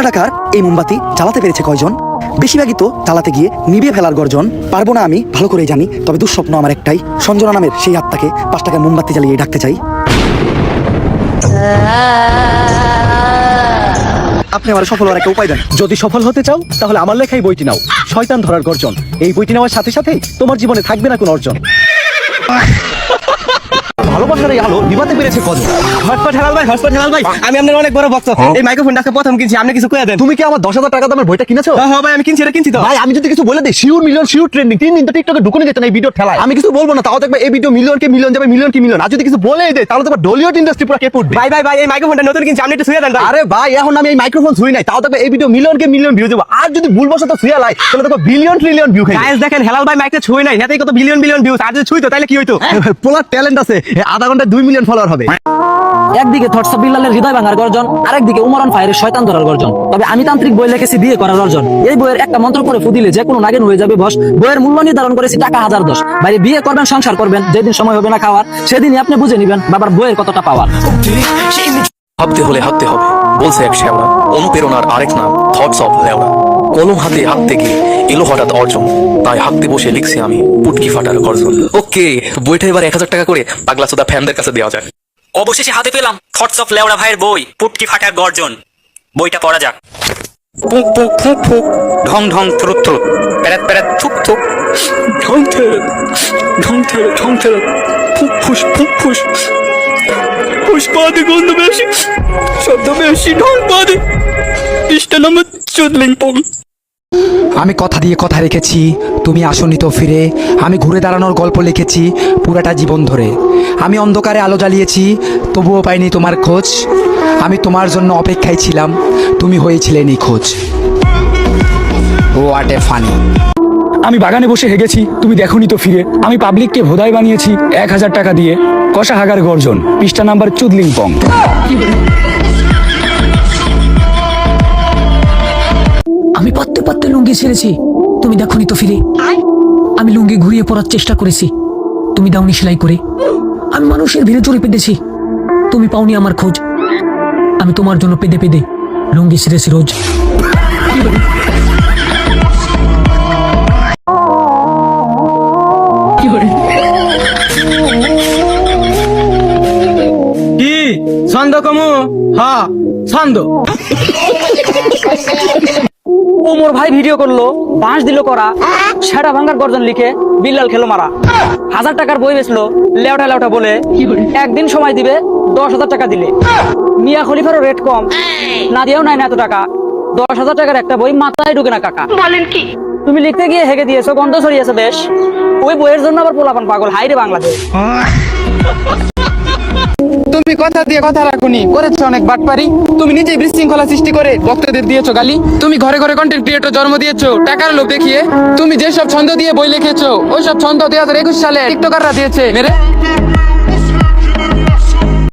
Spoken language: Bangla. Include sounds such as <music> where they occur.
হাজার টাকার এই মোমবাতি জ্বালাতে পেরেছে কয়জন? বেশিরভাগই তো জ্বালাতে গিয়ে নিভে ফেলার গর্জন। পারব না আমি ভালো করেই জানি তবে দুঃস্বপ্ন আমার একটাই সঞ্জনা নামের সেই আত্মাকে পাঁচ টাকায় মোমবাতি জ্বালিয়ে ডাকতে চাই। আপনি আমার সফল হওয়ার একটা উপায় দেন। যদি সফল হতে চাও তাহলে আমার লেখাই বইটি নাও শয়তান ধরার গর্জন। এই বইটি নেওয়ার সাথে সাথেই তোমার জীবনে থাকবে না কোনো অর্জন। <laughs> ভালোবাসার এই আলো নিভাতে পেরেছে কজন? হটপট হেলাল ভাই হটপট হেলাল ভাই। আমি আপনার অনেক বড় ভক্ত। এই মাইক্রোফোনটা আজকে প্রথম কিনছি আপনি কিছু কয়ে দেন। তুমি কি আমার দশ হাজার টাকা দামের বইটা কিনেছো? হ্যাঁ হ্যাঁ ভাই আমি কিনছি এটা কিনছি তো। ভাই আমি যদি কিছু বলে দিই শিওর মিলিয়ন শিওর ট্রেন্ডিং তিন দিন তো টিকটকে ঢুকুনি যেত না এই ভিডিও ঠেলায়। আমি কিছু বলব না তাও দেখবে এই ভিডিও মিলিয়ন কে মিলিয়ন যাবে মিলিয়ন কি মিলিয়ন আর যদি কিছু বলে দেয় তাহলে তোমার ডলিউড ইন্ডাস্ট্রি পুরো কে পড়বে? ভাই ভাই ভাই এই মাইক্রোফোনটা নতুন কিনছি আপনি একটু শুয়ে দেন আরে ভাই এখন আমি এই মাইক্রোফোন ছুঁই নাই তাও দেখবে এই ভিডিও মিলিয়ন কে মিলিয়ন ভিউ দেবো। আর যদি ভুলবশত ছুঁয়া লাই তাহলে দেখো বিলিয়ন ট্রিলিয়ন ভিউ খাই গাইস দেখেন হেলাল ভাই মাইকটা ছুঁই নাই হাতে কত বিলিয়ন বিলিয়ন ভিউজ আর যদি ছুঁইতো তাহলে কি হইতো? পোলার ট্যালেন্ট আছে। আধা ঘন্টায় দুই মিলিয়ন ফলোয়ার হবে। একদিকে থটস বিল্লালের হৃদয় ভাঙার গর্জন আরেকদিকে উমরান ফায়ারের শয়তান ধরার গর্জন। তবে আমি তান্ত্রিক বই লিখেছি বিয়ে করার অর্জন। এই বইয়ের একটা মন্ত্র করে ফুদিলে যে কোনো নাগেন হয়ে যাবে বস। বইয়ের মূল্য নির্ধারণ করেছি টাকা হাজার দশ। বাইরে বিয়ে করবেন সংসার করবেন যেদিন সময় হবে না খাওয়ার সেদিনই আপনি বুঝে নেবেন বাবার বইয়ের কতটা পাওয়ার। ভাবতে হলে হাঁটতে হবে বলছে এক শ্যামলা অনুপ্রেরণার আরেক নাম থটস অফ লেওনা কলম হাতে হাঁটতে গিয়ে এলো হঠাৎ অর্জন। তাই হাঁটতে বসে লিখছি আমি পুটকি ফাটার গর্জন ওকে বইটা এবার এক হাজার টাকা করে পাগলা সোদা ফ্যানদের কাছে দেওয়া যায় অবশেষে হাতে পেলাম থটস অফ লেওড়া ভাইয়ের বই পুটকি ফাটার গর্জন। বইটা পড়া যাক। পুক পুক ফুক ফুক ঢং ঢং থ্রুত থ্রুত প্যারাত প্যারাত থুক থুক। ঢং থেরে ঢং থেরে ঢং থেরে। ফুক ফুস ফুক ফুস। পুষ্পাদি গন্ধ বেশি। শব্দ বেশি ঢং পাদি পৃষ্ঠা নম্বর চুদলিং পং আমি কথা দিয়ে কথা রেখেছি তুমি আসনি তো ফিরে। আমি ঘুরে দাঁড়ানোর গল্প লিখেছি পুরাটা জীবন ধরে। আমি অন্ধকারে আলো জ্বালিয়েছি তবুও পাইনি তোমার খোঁজ। আমি তোমার জন্য অপেক্ষায় ছিলাম তুমি হয়েছিলে নিখোঁজ। ও আট এ ফানি আমি বাগানে বসে হেগেছি তুমি দেখোনি তো ফিরে। আমি পাবলিককে ভোদাই বানিয়েছি এক হাজার টাকা দিয়ে। কষা হাগার গর্জন পৃষ্ঠা নাম্বার চুদলিং পং আমি পাততে পাততে লুঙ্গি ছেড়েছি। তুমি দেখোনি তো ফিরে। আমি লুঙ্গি ঘুরিয়ে পড়ার চেষ্টা করেছি। তুমি দাওনি সেলাই করে। আমি মানুষের ভিড়ে জড়ে পেতেছি তুমি পাওনি আমার খোঁজ। আমি তোমার জন্য পেদে পেদে লুঙ্গি ছেড়েছি রোজ। কি? ছন্দ কমু? হ্যাঁ ছন্দ। ওমর ভাই ভিডিও করল বাঁশ দিল করা সেটা ভাঙ্গার গর্জন লিখে বিল্লাল খেলো মারা। হাজার টাকার বই বেচলো লেওটা লেওটা বলে একদিন সময় দিবে দশ হাজার টাকা দিলে। মিয়া খলিফারও রেট কম না দিয়েও নাই না এত টাকা। দশ হাজার টাকার একটা বই মাথায় ঢুকে না কাকা। বলেন কি? তুমি লিখতে গিয়ে হেগে দিয়েছ গন্ধ ছড়িয়েছে বেশ। ওই বইয়ের জন্য আবার পোলাপান পাগল হাইরে বাংলাদেশ। তুমি কথা দিয়ে কথা রাখুনি। করেছ অনেক বাটপারি। তুমি নিজেই বিশৃঙ্খলা সৃষ্টি করে ভক্তদের দিয়েছ গালি। তুমি ঘরে ঘরে কন্টেন্ট ক্রিয়েটর জন্ম দিয়েছ, টাকার লোভ দেখিয়ে। তুমি যেসব ছন্দ দিয়ে বই লিখেছো, ওইসব ছন্দ দুই হাজার একুশ সালে টিকটকাররা দিয়েছে, মেরে।